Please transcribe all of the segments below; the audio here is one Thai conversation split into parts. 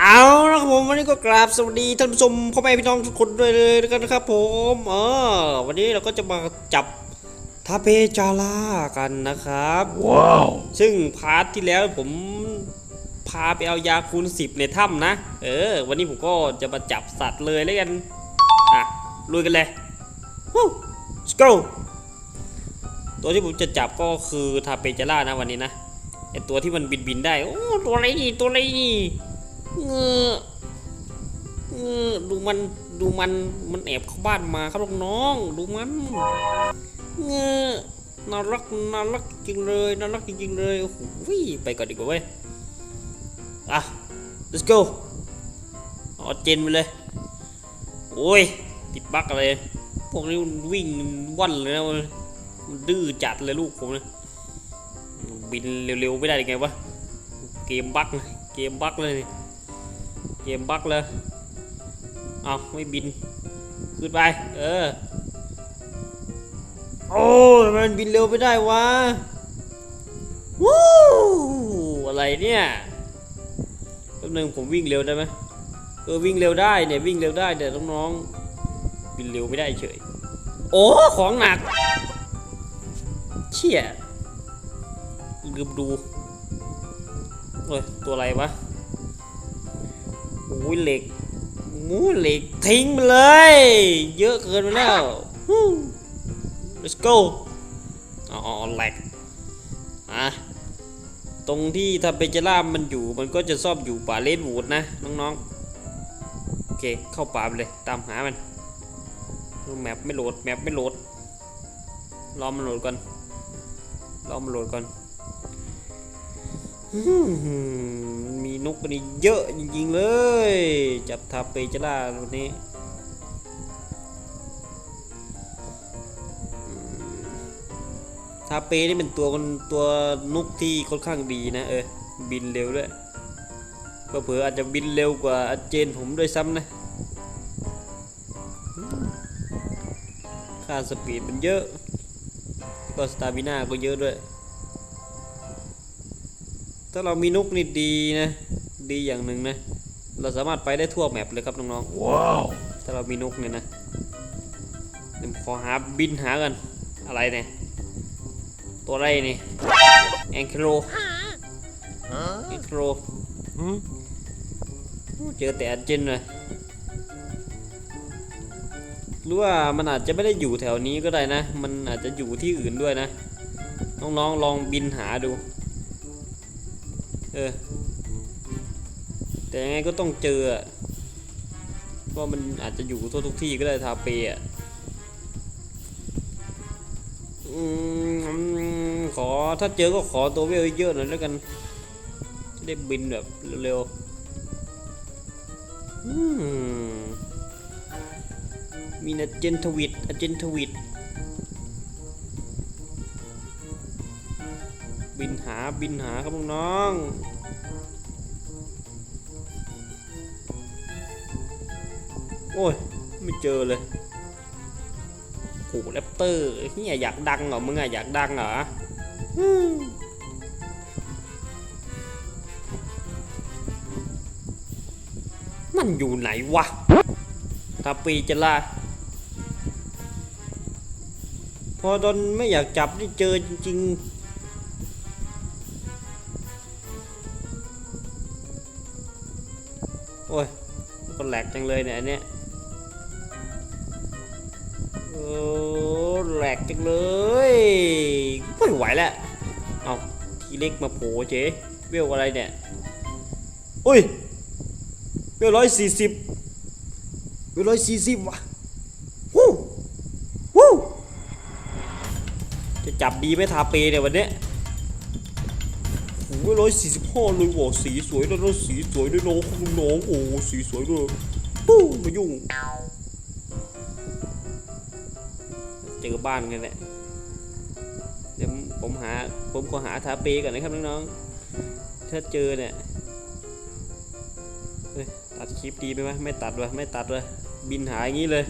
เอาละครับผมวันนี้ก็กราบสวัสดีท่านผู้ชมพ่อแม่พี่น้องทุกคนด้วยเลยกันนะครับผมเออวันนี้เราก็จะมาจับทาเปจารากันนะครับว้าวซึ่งพาร์ทที่แล้วผมพาไปเอายาคูณ10ในถ้ำนะ เออ วันนี้ผมก็จะมาจับสัตว์เลยแล้วกัน อะลุยกันเลยวู้ let's go ตัวที่ผมจะจับก็คือทาเปจารานะวันนี้นะไอตัวที่มันบินบินๆได้โอ้ตัวอะไรนี่ตัวอะไรนี่ เงอเงอดูมันดูมันมันแอบเข้าบ้านมาครับน้องๆดูมันเงอน่ารักน่ารักจริงเลยน่ารักจริงๆเลยโอ้โหไปก่อนดีกว่าเว้ยอะ let's go เอาเจนไปเลย โอ้ย ติดบั๊กอะไร พวกนี้วิ่งว่อนเลยนะมันดื้อจัดเลยลูกผมนะบินเร็วๆไม่ได้ยังไงวะ เกมบั๊กเกมบั๊กเลย กมบักเลย เอาไม่บิน ขึ้นไป เออ โอ้ทำไมมันบินเร็วไม่ได้วะ วู้อะไรเนี่ยแป๊บนึงผมวิ่งเร็วได้ไหมเออวิ่งเร็วได้เนี่ยวิ่งเร็วได้แต่น้องๆบินเร็วไม่ได้เฉย โอ้ของหนัก เชี่ยลืมดูเอ้ยตัวอะไรวะ อ้ยเหล็กโอ้ยเหล็กทิ้งไปเลย เยอะเกินไปแล้ว let's go อ๋อแหลกอะตรงที่ทาเปเจล่ามันอยู่มันก็จะชอบอยู่ป่าเลนวูดนะน้องๆ โอเคเข้าป่าไปเลยตามหามันแมปไม่โหลดแมปไม่โหลดรอมันโหลดก่อนรอมันโหลดก่อน นกตัวนี้เยอะจริงๆเลย จับทาเปเจล่าวันนี้ทาเปนี่เป็นตัวคนตัวนุกที่ค่อนข้างดีนะเออบินเร็วด้วยก็เผื่ออาจจะบินเร็วกว่าอาเจนผมด้วยซ้ำนะค่าสปีดมันเยอะก็สตามิน่าก็เยอะด้วย ถ้าเรามีนุกนี่ดีนะ ดีอย่างหนึ่งนะ เราสามารถไปได้ทั่วแมปเลยครับน้องๆ ว้าว ถ้าเรามีนกเนี่ยนะเดี๋ยวผมขอหาบินหากัน อะไรเนี่ย ตัวอะไรนี่แองเคโลแองเคโลเจอแต่อันเจนเลยหรือว่ามันอาจจะไม่ได้อยู่แถวนี้ก็ได้นะ มันอาจจะอยู่ที่อื่นด้วยนะ น้องๆลองบินหาดู เออ แต่ยังไงก็ต้องเจอเพราะมันอาจจะอยู่ทั่วทุกที่ก็ได้ทาเปอะอืมขอถ้าเจอก็ขอตัวเวลเยอะหน่อยแล้วกัน จะได้บินแบบเร็วๆมมีนะเจนทวิตอเจนทวิตบินหาบินหาครับน้อง โอ้ย ไม่เจอเลยโหแรปเตอร์เฮียอยากดังเหรอ มึงอะอยากดังเหรอมมันอยู่ไหนวะตาปีจะลาพอตอนไม่อยากจับนี่เจอจริงๆ โอ้ยก็แหลกจังเลยเนี่ยอันเนี้ย อ้แหลกจังเลยไม่ไหวแล้วเอาทีเล็กมาโผล่เจ๊เวลอะไรเนี่ยอุ้ยเวลร้อยสี่สิบเวลร้อยสี่สิบว่ะวู้วู้จะจับดีไหมทาเปเนี่ยวันเนี้ยโอ้ยร้อยสี่สิบห้าเลยว่ะสีสวยด้วสีสวยด้วยน้องคุณน้องโอ้สีสวยด้วยปู้มายุ่ง อบ้านกันแหละเดี๋ยวผมหาผมขอหาทาเปก่อนนะครับน้องๆถ้าเจอเนี่ยตัดคลิปดีไหมวะไม่ตัดวะไม่ตัดวะบินหายอย่างนี้เลย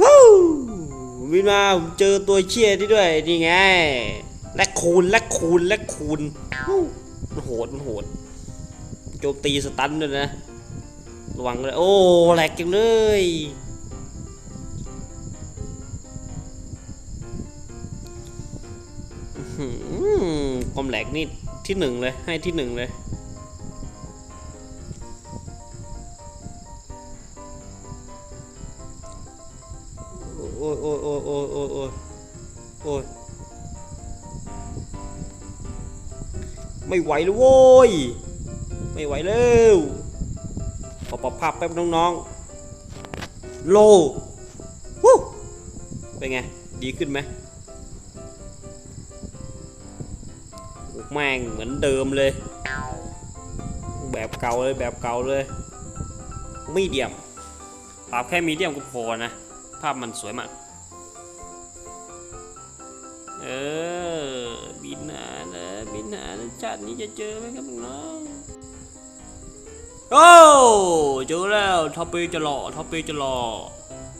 วู้วินมาผมเจอตัวเชี่ยที่ด้วย นี่ไง แลกคูณแลกคูณแลกคูณฮู้มัน โหดมันโหดโจมตีสตันด้วยนะ ระวังเลยโอ้แหลกจังเลยอื้อหือความแหลกนี่ที่หนึ่งเลย ให้ที่หนึ่งเลย ไหวแล้วโว้ย ไม่ไหวแล้วขอปรับภาพแป๊บน้องๆ โลวู้เป็นไง ดีขึ้นไหมแม่งเหมือนเดิมเลย แบบเก่าเลยแบบเก่าเลยมีเดียมปรับแค่มีเดียมก็พอนะ ภาพมันสวยมาก นะชาตินี้จะเจอไหมครับน้องโอ้เจอแล้วท็อปเปจะหล่อท็อปเปจะหล่อ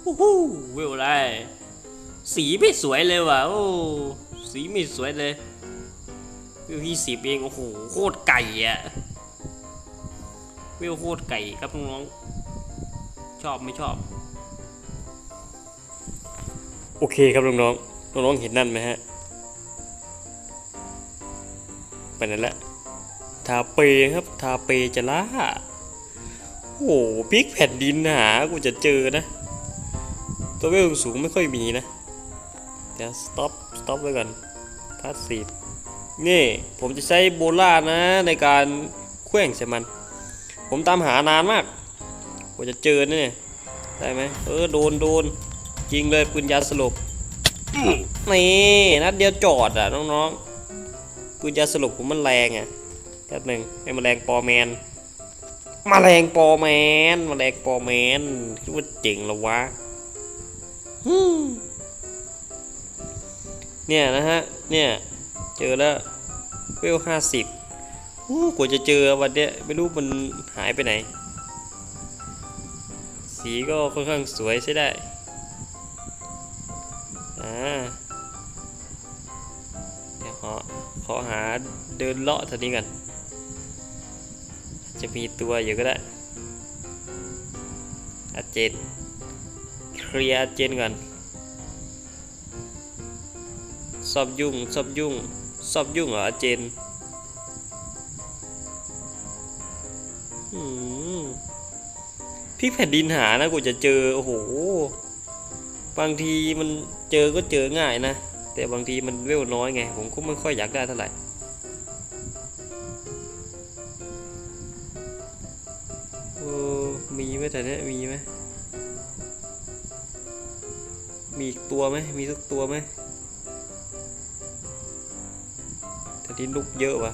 ฮู้ฮู้เวลไรสีไม่สวยเลยว่ะโอ้สีไม่สวยเลยวิวที่สิบเองโอ้โหโคตรไก่อะวิวโคตรไก่ครับน้องๆชอบไม่ชอบ โอเคครับน้องๆน้องๆเห็นนั่นไหมฮะ ไปนั่นแหละ ทาเปครับ ทาเปจะล่า โอ้โหพลิกแผ่นดินหา กูจะเจอนะ ตัวเวลสูงไม่ค่อยมีนะ เดี๋ยว stop stop ไว้ก่อนพาสซีฟนี่ ผมจะใช้โบล่านะ ในการเคลื่งใส่มัน ผมตามหานานมากกว่าจะเจอเนี่ย ได้ไหมเออ โดนโดนยิงเลยปืนยาสลบนี่นัดเดียวจอดอะ น้องๆ ปืนยาสลบผมมันแรงอะแป๊บหนึ่งไอ้แมลงปอแมนมแมลงปอแมนมแมลงปอแมนคิดว่าเจ๋งเหรอวะเนี่ยนะฮะ เนี่ย เจอแล้วเวลห้าสิบกว่าจะเจอวันเนี้ยไม่รู้มันหายไปไหน สีก็ค่อนข้างสวยใช่ได้ อ่า เดินเลาะแถวนี้กัน จะมีตัวอยู่ก็ได้อาเจนเคลียร์อาเจนก่อนซอบยุ่งซอบยุ่งซอบยุ่งเหรออาเจนพี่แผ่นดินหานะกูจะเจอ โอ้โห บางทีมันเจอก็เจอง่ายนะ แต่บางทีมันเวลน้อยไง ผมก็ไม่ค่อยอยากได้เท่าไหร่ ตัวไหมมีสักตัวไหมแต่ที่ลูกเยอะว่ะ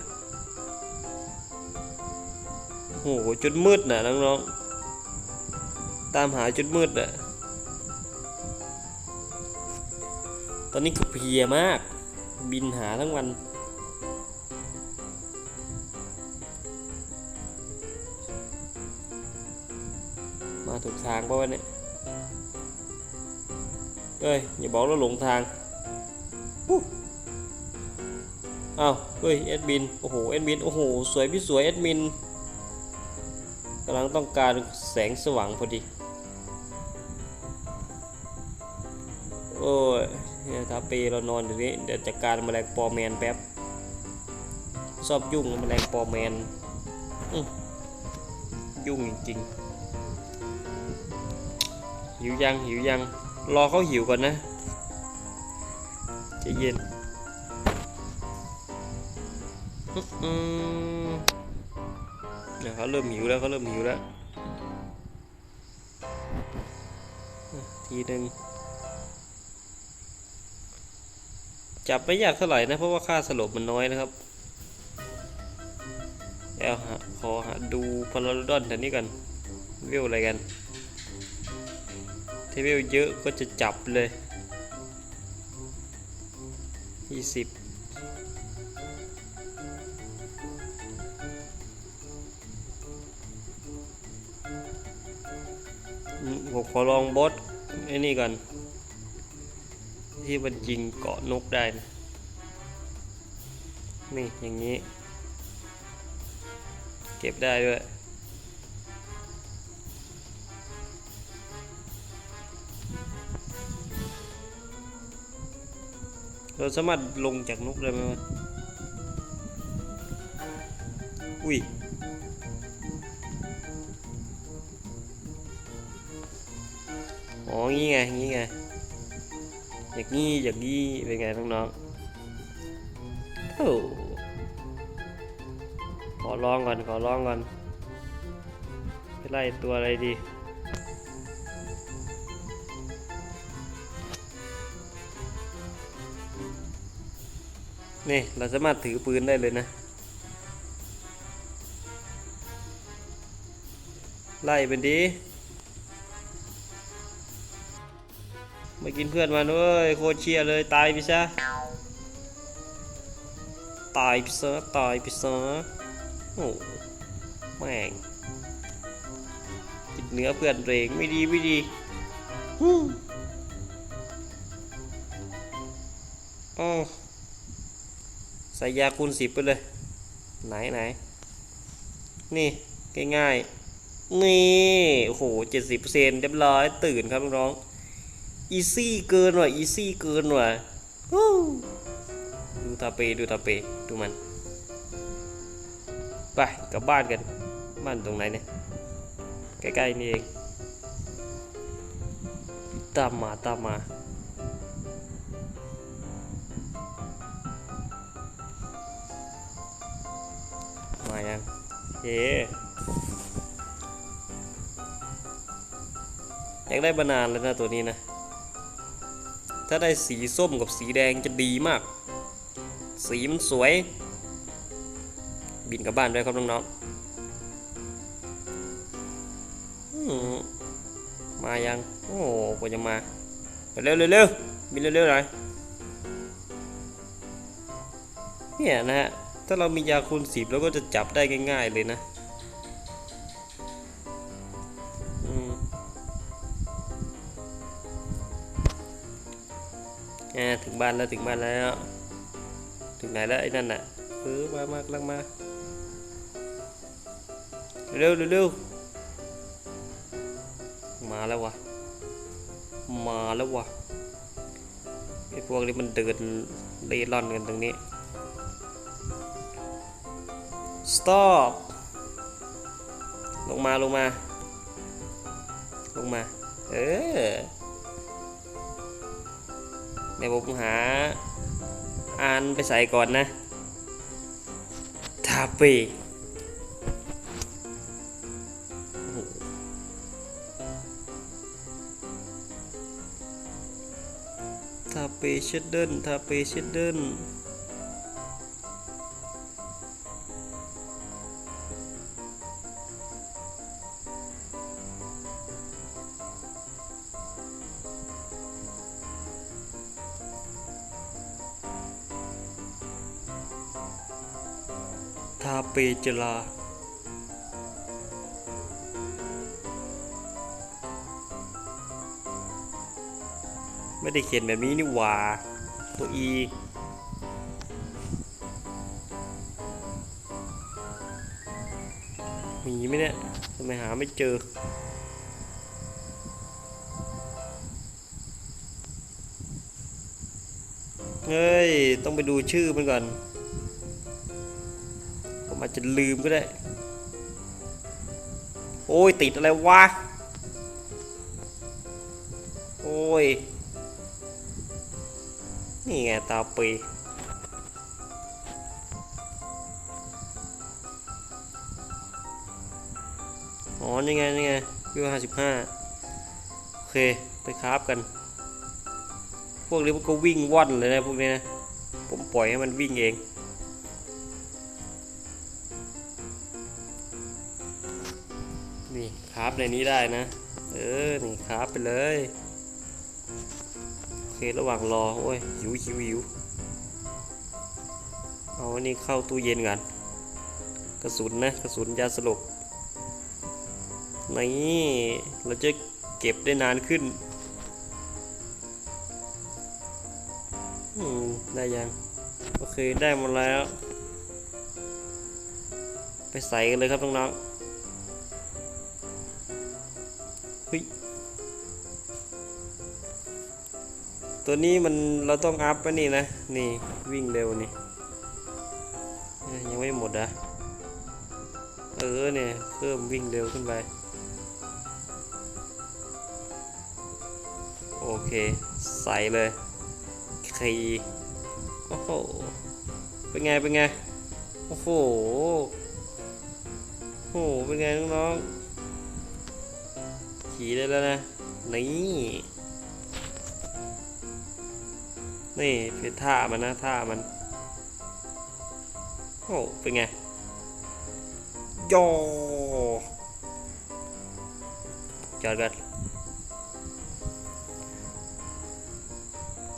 โอ้โหจนมืดน่ะน้องๆ ตามหาจนมืดอะ ตอนนี้คือเพลียมาก บินหาทั้งวันมาถูกทางป่าวะเนี่ย เอ้ย อย่าบอกว่าหลงทางอ้าวเฮ้ยเอ็ดมิน โอ้โหเอ็ดมิน โอ้โห สวยพี่สวยเอ็ดมินกำลังต้องการแสงสว่างพอดี โอ้ยเนี่ยทาเปเรานอนอยู่นี้ เดี๋ยวจัดการแมลงปอแมนแป๊บชอบยุ่งกับแมลงปอแมนยุ่งจริงๆหิวยังหิวยัง รอเขาหิวก่อนนะจะเย็นเดี๋ยวเขาเริ่มหิวแล้วเขาเริ่มหิวแล้วทีหนึ่งจับไม่ยากเท่าไหร่นะ เพราะว่าค่าสลบมันน้อยนะครับแล้วหาขอหาดูพาราดอนแถวนี้กันเวลอะไรกัน ถ้าเวลเยอะก็จะจับเลยยี่สิบผมขอลองบอสไอ้นี่ก่อน ที่มันยิงเกาะนกได้นะนี่ อย่างนี้ เก็บได้ด้วย เราสามารถลงจากนกได้ไหมวะอุ้ยอ๋องี้ไงงี้ไงอย่างงี้อย่างงี้เป็นไงน้องๆโอ้ขอลองก่อนขอลองก่อนไปไล่ตัวอะไรดี นี่เราสามารถถือปืนได้เลยนะ ไล่เป็นดีมากินเพื่อนมันเว้ยโคเชียเลยตายไปซะตายไปซะตายไปซะโอ้แม่งติดเนื้อเพื่อนเองไม่ดีไม่ดีอ๋อ ใส่ยาคูณสิบไปเลย ไหนไหน นี่ง่ายๆ นี่โอ้โหเจ็ดสิบเปอร์เซ็นต์เรียบร้อยตื่นครับน้องอีซี่เกินว่ะอีซี่เกินว่ะดูทาเปดูทาเปดูมัน ไปกลับบ้านกัน บ้านตรงไหนเนี่ย ใกล้ๆนี่เอง ตามมาตามมา อยากได้บานานแล้วนะตัวนี้นะ ถ้าได้สีส้มกับสีแดงจะดีมาก สีมันสวย บินกลับบ้านด้วยครับน้องๆืมายัง โอ้กว่าจะมา เร็วๆเร็วๆบินเร็วๆหน่อยเนี่ยนะฮะ ถ้าเรามียาคูณสิบเราก็จะจับได้ง่าย ๆ เลยนะอ่าถึงบ้านแล้วถึงบ้านแล้ว ถึงไหนแล้วไอ้นั่นน่ะเออมามากลังมา เร็วเร็วเร็วมาแล้ววะมาแล้ววะไอ้พวกนี้มันเดินเล่ร่อนกันตรงนี้ stop ลงมาลงมา ลงมา เออเดี๋ยวผมหาอ่านไปใส่ก่อนนะทาเปโอ้โหทาเปเชดเดิลทาเปเชดเดิล ปจลา ไม่ได้เขียนแบบนี้นี่หว่า ตัวอีมีไหมเนี่ยทำไมหาไม่เจอเฮ้ย ต้องไปดูชื่อมันก่อน อาจจะลืมก็ได้ โอ้ยติดอะไรวะ โอ้ย นี่ไงตาปีอ๋อนี่ไงนี่ไงวิวห้าสิบห้าโอเค ไปคราฟกัน พวกนี้มันก็วิ่งว่อนเลยนะพวกนี้นะ ผมปล่อยให้มันวิ่งเอง คราฟในนี้ได้นะ เออนี่คราฟไปเลยโอเคระหว่างรอโอ้ยหิวหิวหิวเอาอันนี้เข้าตู้เย็นก่อนกระสุนนะกระสุนยาสลบนี่เราจะเก็บได้นานขึ้นอืมได้ยังโอเคได้หมดแล้ว ไปใส่กันเลยครับน้องๆ เฮ้ยตัวนี้มันเราต้องอัพไปนี่นะ นี่วิ่งเร็วนี่ยยังไม่หมดอะเออเนี่ยเพิ่มวิ่งเร็วขึ้นไป โอเค ใส่เลยคีโอ้โห เป็นไง เป็นไง โอ้โห โอ้โห เป็นไงน้องๆ ขี่ได้แล้วนะ นี่ นี่เป็นท่ามันนะท่ามัน โอ้เป็นไงโยจอดกัน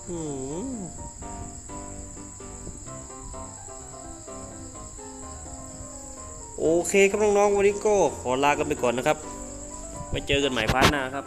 อืมโอเคครับน้องๆวันนี้ก็ขอลากันไปก่อนนะครับ ไว้เจอกันใหม่พาร์ทหน้าครับ